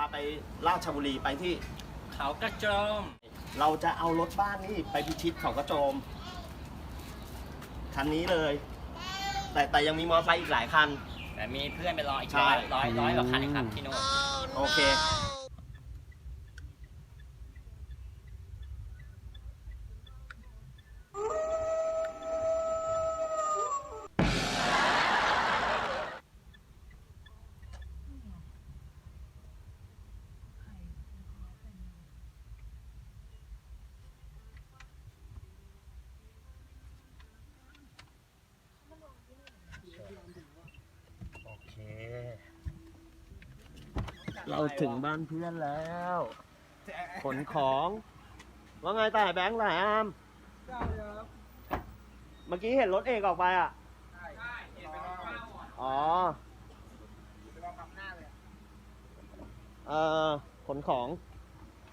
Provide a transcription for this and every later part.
าไปราชบุรีไปที่เขากระโจม เราจะเอารถบ้านนี่ไปพิชิตเขากระโจม คันนี้เลย แต่แต่ยังมีมอเตอร์ไซค์อีกหลายคัน แต่มีเพื่อนไปรออีกใช่ร้อยร้อยร้อยกว่าคันครับที่นู่น โอเค เราถึงบ้านเพื่อนแล้ว ขนของ ว่าไงแต่แบงค์ไหนอามเมื่อกี้เห็นรถเอกออกไปอะ อ๋อเออขนของ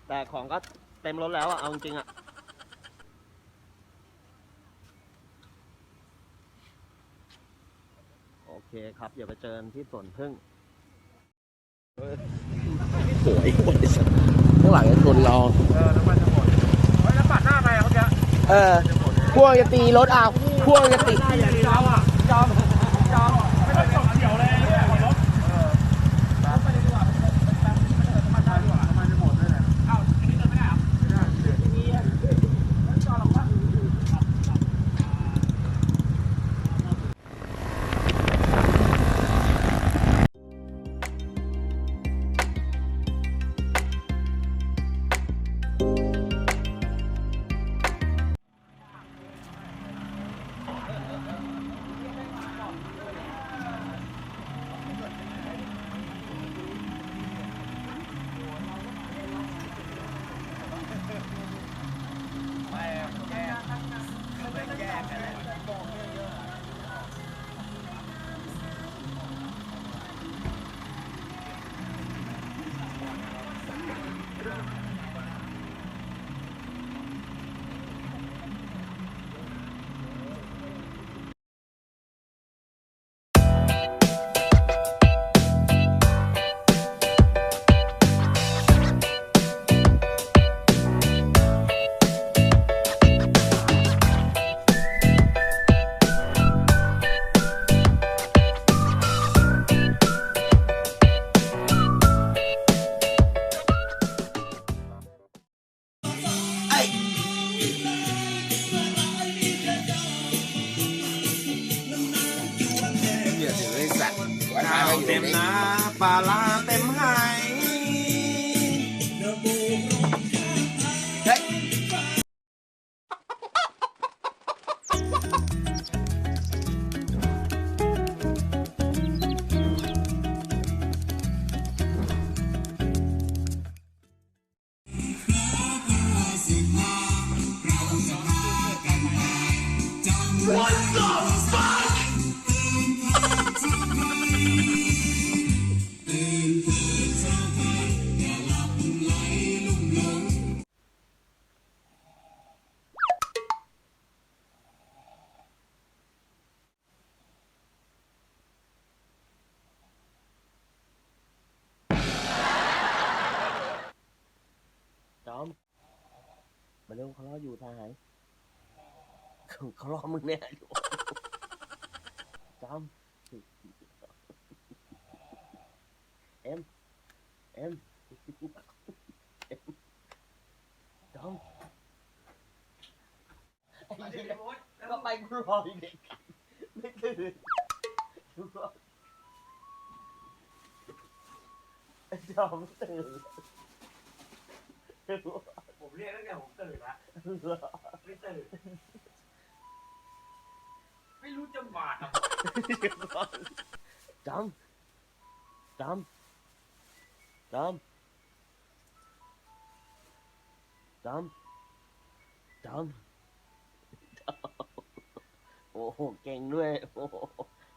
แต่ของก็เต็มรถแล้วอะ เอาจริงๆอะโอเคครับ เดี๋ยวไปเจอกันที่สวนพึ่งโหยหมดเลยสัตว์ข้างหลังจะชนเรา เออน้ำมันจะหมดเฮ้ยแล้วปัดหน้าไปอะเมื่อกี้เออ พวกจะตีรถอะพวกจะตี ได้อย่างจอมอะจอมจอม ปลาลาเต็มไห เร็วเขารออยู่ทหารเขารอมึงเนี่ยอยู่จอมเอ็มเอ็มจอมไอ้เหี้ยก็ไปกูรออยู่เด็กไม่ตื่นกูรอไอ้จอมตื่น เรียกตั้งแต่ผมตื่นละไม่ตื่นไม่รู้จะบาดอะจำจำจำจำจำโอ้โหเก่งด้วยโอ้โห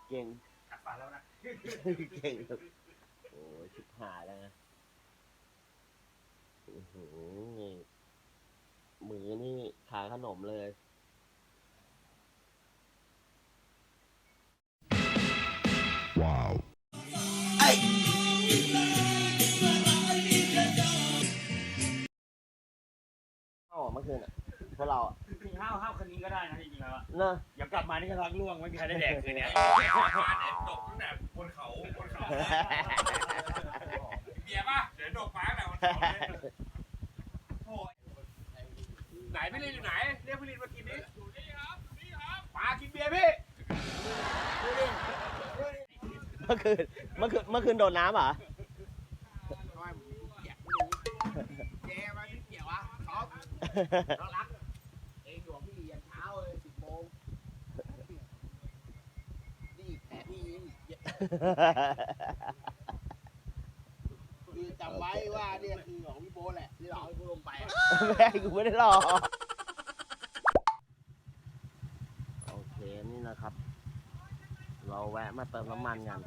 เก่ง กัดปากแล้วนะเก่งโอ้ยชิบหายแล้วนะโอ้โหนี่ มือนี่ขายขนมเลยว้าวเอ้าเมื่อคืนอะพวกเราอะกินข้าวข้าวคืนนี้ก็ได้นะจริงๆแล้วะเนอะอย่ากลับมานี่ก็รักล่วงไม่มีใครได้แดกคืนนี้ยตกตั้งแต่บนเขาบนเขาเบียร์ป่ะเดี๋ยวดกฟ้าแต่บนเขาเลย นพี่ลินอยู่ไหน เรียกพี่ลินมากินดิอยู่นี่ครับอยู่นี่ครับปากินเบียร์พี่เมื่อคืนเมื่อคืนเมื่อคืนโดนน้ำเหรอเจ๊มาไม่เกี่ยววะท็อปน้องรักเองอยู่กับพี่ยันเช้าเลยสิบโมงนี่แผลพี่คือจำไว้ว่าเนี่ยคือของพี่โบทแหละ ที่เราเอาให้กูลงไปอะแม่กูไม่ได้หลอกโอเคนี่นะครับ เราแวะมาเติมน้ำมันกัน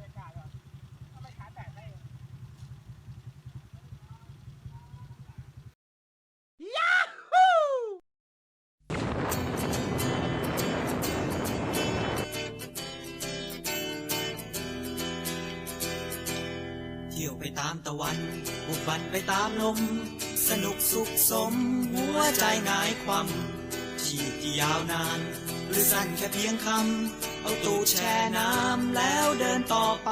เที่ยวไปตามตะวันบุกบันไปตามลมส นุกสุขสมหัวใจหงายความชีพที่ยาวนาน หรือสั้นแค่เพียงคำเอาตูดแช่น้ำแล้วเดินต่อไป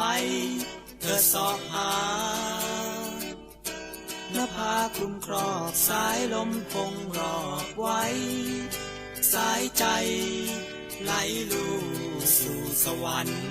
เธอสอบหาหน้าผาคลุมครอบสายลมคงรอบไว้ สายใจไหลลูสู่สวรรค์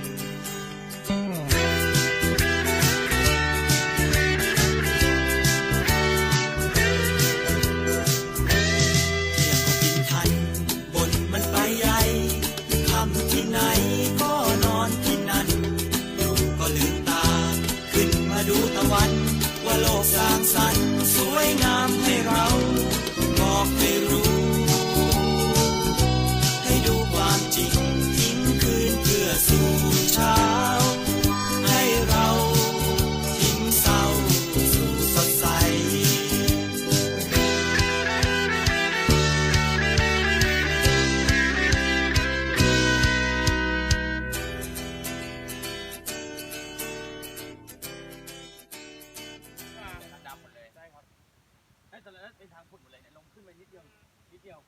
เดียว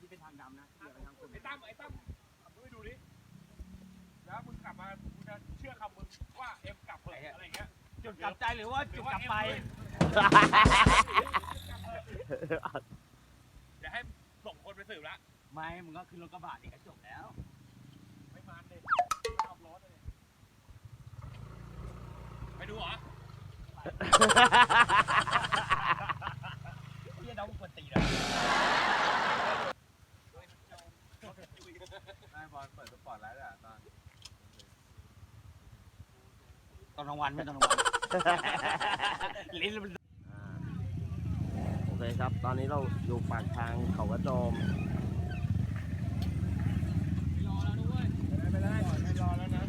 นี่เป็นทางดำนะเดี๋ยวเป็นทางขุ่นไอ้ตั้มไอ้ตั้มขับรถไปดูดิแล้วมึงกลับมากูจะเชื่อคำมึงว่าเอ็มกลับเถอะอะไรเงี้ยจุดกลับใจหรือว่าจุดกลับไปเดี๋ยวให้ส่งคนไปสืบละไม่มึงก็ขึ้นรถกระบะนี่ก็จบแล้ว ไม่มันเลยขับรถเลยไปดูเหรอเฮีย น้องมึงควรตีนะนายบอลเปิดสปอร์ตไลท์อะตอนตอนกลางวันไม่ตอนกลางวันลิ้นมันอ่าโอเคครับ ตอนนี้เราอยู่ปากทางเขากระโจมไม่ได้ไม่รอแล้วนะ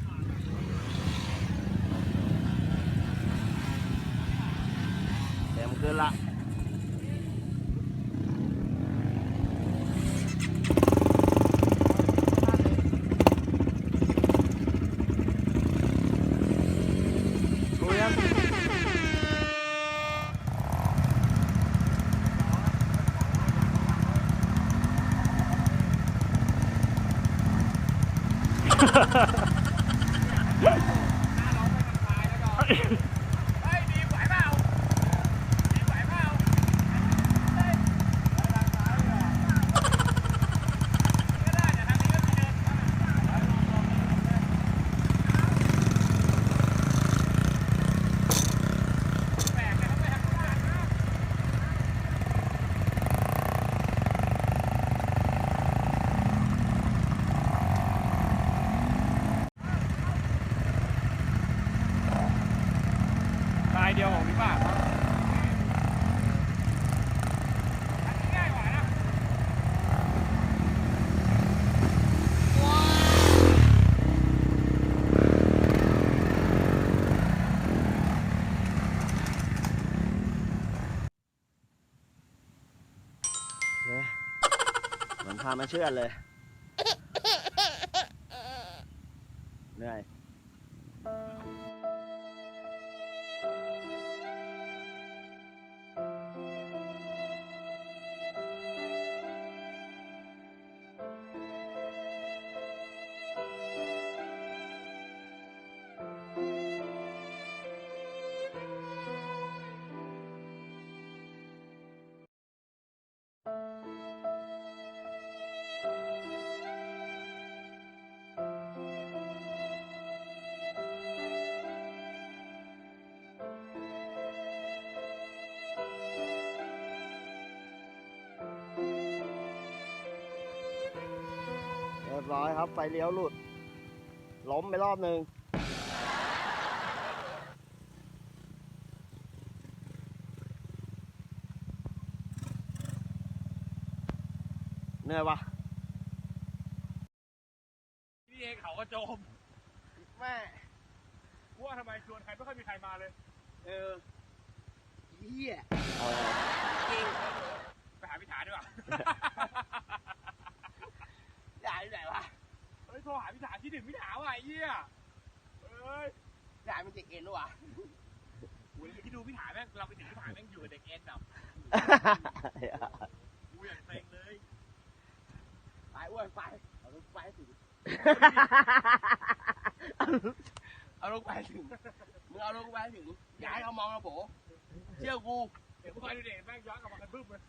เต็มขึ้นละ เฮ้ยดีไหวเปล่าดีไหวเปล่าเฮ้ยไปทางซ้ายดีกว่าก็ได้แต่ทางนี้ก็มีเดินเข้ามาแปลกแต่เขาไม่ทำงานนะ ลายเดียวของพี่ป้าครับอันนี้ง่ายกว่านะ เนี่ย มือนพาเชื่อเลย บร้อยครับ ไฟเลี้ยวหลุด ล้มไปรอบหนึ่งเหนื่อยวะนี่เองเขากระโจม แม่ว่าทำไมชวนใครไม่ค่อยมีใครมาเลย เออเฮียไปหาพิธาดีกว่า ใหญ่ไหนวะเฮ้ยโทรหาพิธาที่ถึงพิธาว่ะไอ้เหี้ยเอ้ยใหญ่มันเด็กเอ็นวะโอ้ยที่ดูพิธาแม่งเราไปถึงพิธาแม่งอยู่กับเด็กเอ็นแบบกูอย่างเซ็งเลยไปอ้วนไปเอาลูกไปให้ถึงเอาลูกไปให้ถึงมึงเอาลูกไปให้ถึงอย่าให้เขามองเราโบเชื่อกูเดี๋ยวกูคอยดูเด็กแม่งย้อนกลับมากันบึ้มเลย